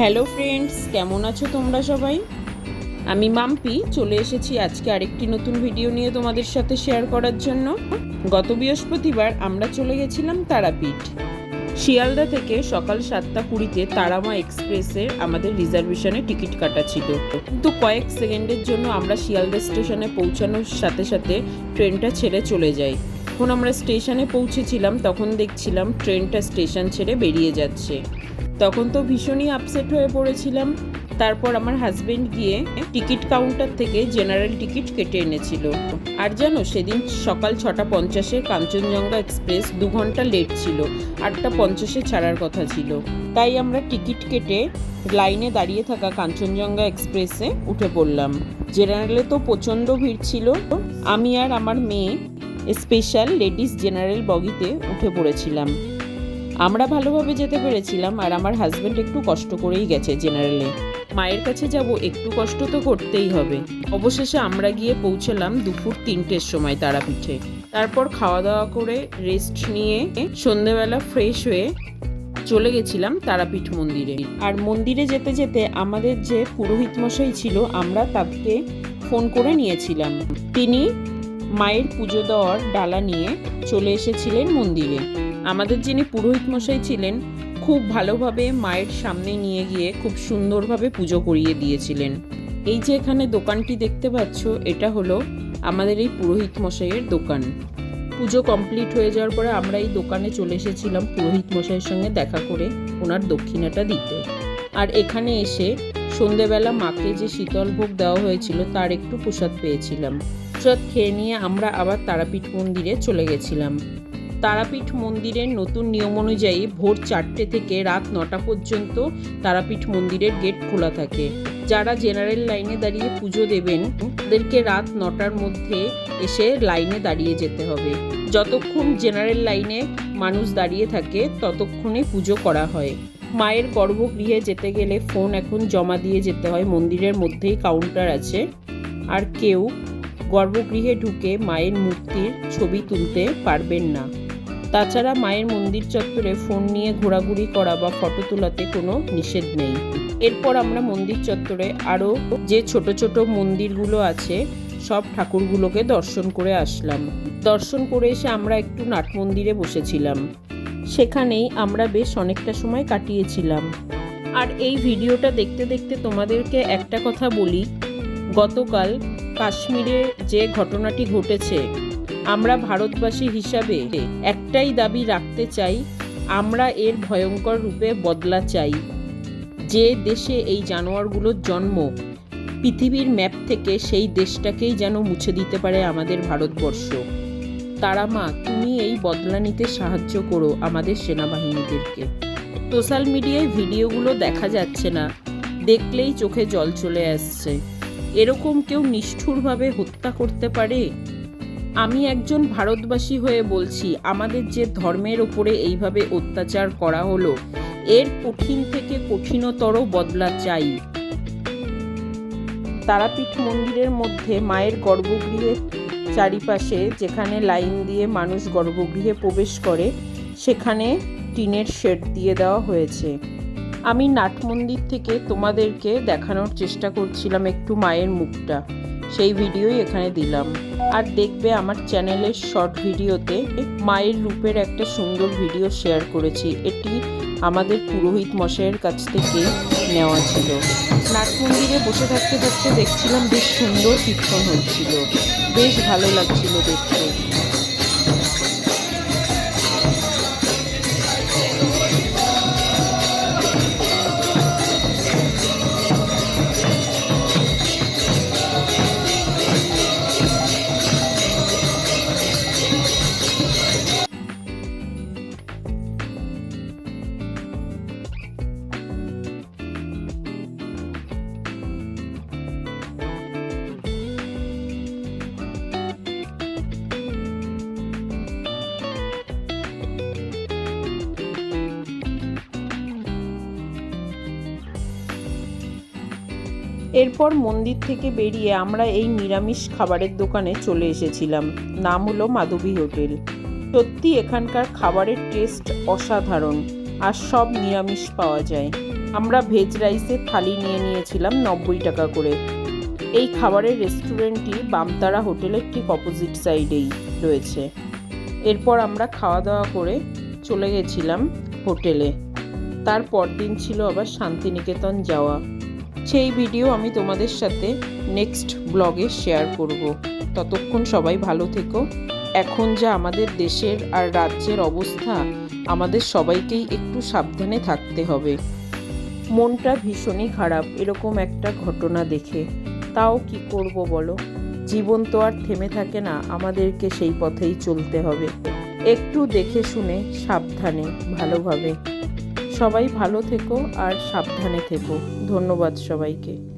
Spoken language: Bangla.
হ্যালো ফ্রেন্ডস, কেমন আছো তোমরা সবাই? আমি মাম্পি, চলে এসেছি আজকে আরেকটি নতুন ভিডিও নিয়ে তোমাদের সাথে শেয়ার করার জন্য। গত বৃহস্পতিবার আমরা চলে গেছিলাম তারাপীঠ। শিয়ালদা থেকে সকাল সাতটা কুড়িতে তারামা এক্সপ্রেসের আমাদের রিজার্ভেশনে টিকিট কাটা ছিল। কিন্তু কয়েক সেকেন্ডের জন্য আমরা শিয়ালদা স্টেশনে পৌঁছানোর সাথে সাথে ট্রেনটা ছেড়ে চলে যাই। যখন আমরা স্টেশনে পৌঁছেছিলাম, তখন দেখছিলাম ট্রেনটা স্টেশন ছেড়ে বেরিয়ে যাচ্ছে। তখন তো ভীষণই আপসেট হয়ে পড়েছিলাম। তারপর আমার হাজবেন্ড গিয়ে টিকিট কাউন্টার থেকে জেনারেল টিকিট কেটে এনেছিল। আর জানো, সেদিন সকাল ছটা পঞ্চাশে কাঞ্চনজঙ্ঘা এক্সপ্রেস দু ঘণ্টা লেট ছিল, আটটা পঞ্চাশে ছাড়ার কথা ছিল। তাই আমরা টিকিট কেটে লাইনে দাঁড়িয়ে থাকা কাঞ্চনজঙ্ঘা এক্সপ্রেসে উঠে পড়লাম। জেনারেলে তো প্রচণ্ড ভিড় ছিল। আমি আর আমার মেয়ে স্পেশাল লেডিস জেনারেল বগিতে উঠে পড়েছিলাম। আমরা ভালোভাবে যেতে পেরেছিলাম আর আমার হাজব্যান্ড একটু কষ্ট করেই গেছে জেনারেলে মায়ের কাছে যাব, একটু কষ্ট তো করতেই হবে। অবশেষে আমরা গিয়ে পৌঁছলাম দুপুর তিনটের সময় তারাপীঠে। তারপর খাওয়া দাওয়া করে রেস্ট নিয়ে সন্ধেবেলা ফ্রেশ হয়ে চলে গেছিলাম তারাপীঠ মন্দিরে। আর মন্দিরে যেতে যেতে আমাদের যে পুরোহিত মশাই ছিল, আমরা তাকে ফোন করে নিয়েছিলাম। তিনি মায়ের পুজো দেওয়ার ডালা নিয়ে চলে এসেছিলেন মন্দিরে। আমাদের যিনি পুরোহিত মশাই ছিলেন, খুব ভালোভাবে মায়ের সামনে নিয়ে গিয়ে খুব সুন্দরভাবে পুজো করিয়ে দিয়েছিলেন। এই যে এখানে দোকানটি দেখতে পাচ্ছ, এটা হলো আমাদের এই পুরোহিত মশাইয়ের দোকান। পুজো কমপ্লিট হয়ে যাওয়ার পরে আমরা এই দোকানে চলে এসেছিলাম পুরোহিত মশাইয়ের সঙ্গে দেখা করে ওনার দক্ষিণাটা দিতে। আর এখানে এসে সন্ধেবেলা মাকে যে শীতল ভোগ দেওয়া হয়েছিল, তার একটু প্রসাদ পেয়েছিলাম। প্রসাদ খেয়ে নিয়ে আমরা আবার তারাপীঠ মন্দিরে চলে গেছিলাম। তারাপীঠ মন্দিরের নতুন নিয়ম অনুযায়ী ভোর চারটে থেকে রাত নটা পর্যন্ত তারাপীঠ মন্দিরের গেট খোলা থাকে। যারা জেনারেল লাইনে দাঁড়িয়ে পুজো দেবেন, তাদেরকে রাত নটার মধ্যে এসে লাইনে দাঁড়িয়ে যেতে হবে। যতক্ষণ জেনারেল লাইনে মানুষ দাঁড়িয়ে থাকে, ততক্ষণে পুজো করা হয়। মায়ের গর্ভগৃহে যেতে গেলে ফোন এখন জমা দিয়ে যেতে হয়, মন্দিরের মধ্যেই কাউন্টার আছে। আর কেউ গর্ভগৃহে ঢুকে মায়ের মূর্তির ছবি তুলতে পারবেন না। তাছাড়া মায়ের মন্দির চত্বরে ফোন নিয়ে ঘোরাঘুরি করা বা ফটো তোলাতে কোনো নিষেধ নেই। এরপর আমরা মন্দির চত্বরে আরও যে ছোট ছোট মন্দিরগুলো আছে, সব ঠাকুরগুলোকে দর্শন করে আসলাম। দর্শন করে এসে আমরা একটু নাট মন্দিরে বসেছিলাম। সেখানেই আমরা বেশ অনেকটা সময় কাটিয়েছিলাম। আর এই ভিডিওটা দেখতে দেখতে তোমাদেরকে একটা কথা বলি। গতকাল কাশ্মীরে যে ঘটনাটি ঘটেছে আমরা ভারতবাসী হিসাবে একটাই দাবি রাখতে চাই, আমরা এর ভয়ঙ্কর রূপে বদলা চাই। যে দেশে এই জানোয়ারগুলোর জন্ম, পৃথিবীর ম্যাপ থেকে সেই দেশটাকেই যেন মুছে দিতে পারে আমাদের ভারতবর্ষ। তারা মা, তুমি এই বদলা নিতে সাহায্য করো আমাদের সেনাবাহিনীদেরকে। সোশ্যাল মিডিয়ায় ভিডিওগুলো দেখা যাচ্ছে না, দেখলেই চোখে জল চলে আসছে। এরকম কেউ নিষ্ঠুরভাবে হত্যা করতে পারে? আমি একজন ভারতবাসী হয়ে বলছি, আমাদের যে ধর্মের ওপরে এইভাবে অত্যাচার করা হলো, এর কঠিন থেকে কঠিনতর বদলা চাই। তারাপীঠ মন্দিরের মধ্যে মায়ের গর্ভগৃহের চারিপাশে যেখানে লাইন দিয়ে মানুষ গর্ভগৃহে প্রবেশ করে, সেখানে টিনের শেড দিয়ে দেওয়া হয়েছে। আমি নাট মন্দির থেকে তোমাদেরকে দেখানোর চেষ্টা করছিলাম একটু মায়ের মুখটা। সেই ভিডিওই এখানে দিলাম। আর দেখবে আমার চ্যানেলের শর্ট ভিডিওতে মায়ের রূপের একটা সুন্দর ভিডিও শেয়ার করেছি। এটি আমাদের পুরোহিত মশাইয়ের কাছ থেকে নেওয়া ছিল। নাট মন্দিরে বসে থাকতে থাকতে দেখছিলাম বেশ সুন্দর কীর্তন হচ্ছিল। বেশ ভালো লাগছিল দেখতে। এরপর মন্দির থেকে বেরিয়ে আমরা এই নিরামিষ খাবারের দোকানে চলে এসেছিলাম। নাম হলো মাধবী হোটেল। সত্যি এখানকার খাবারের টেস্ট অসাধারণ, আর সব নিরামিষ পাওয়া যায়। আমরা ভেজ রাইসের থালি নিয়ে নিয়েছিলাম নব্বই টাকা করে। এই খাবারের রেস্টুরেন্টটি বামতারা হোটেলের ঠিক অপোজিট সাইডেই রয়েছে। এরপর আমরা খাওয়া দাওয়া করে চলে গেছিলাম হোটেলে। তারপর দিন ছিল আবার শান্তিনিকেতন যাওয়া। সেই ভিডিও আমি তোমাদের সাথে নেক্সট ব্লগে শেয়ার করব। ততক্ষণ সবাই ভালো থেকো। এখন যা আমাদের দেশের আর রাজ্যের অবস্থা, আমাদের সবাইকেই একটু সাবধানে থাকতে হবে। মনটা ভীষণই খারাপ, এরকম একটা ঘটনা দেখে। তাও কি করব বলো? জীবন তো আর থেমে থাকে না, আমাদেরকে সেই পথেই চলতে হবে। একটু দেখে শুনে, সাবধানে, ভালোভাবে। সবাই ভালো থেকো আর সাবধানে থেকো। ধন্যবাদ সবাইকে।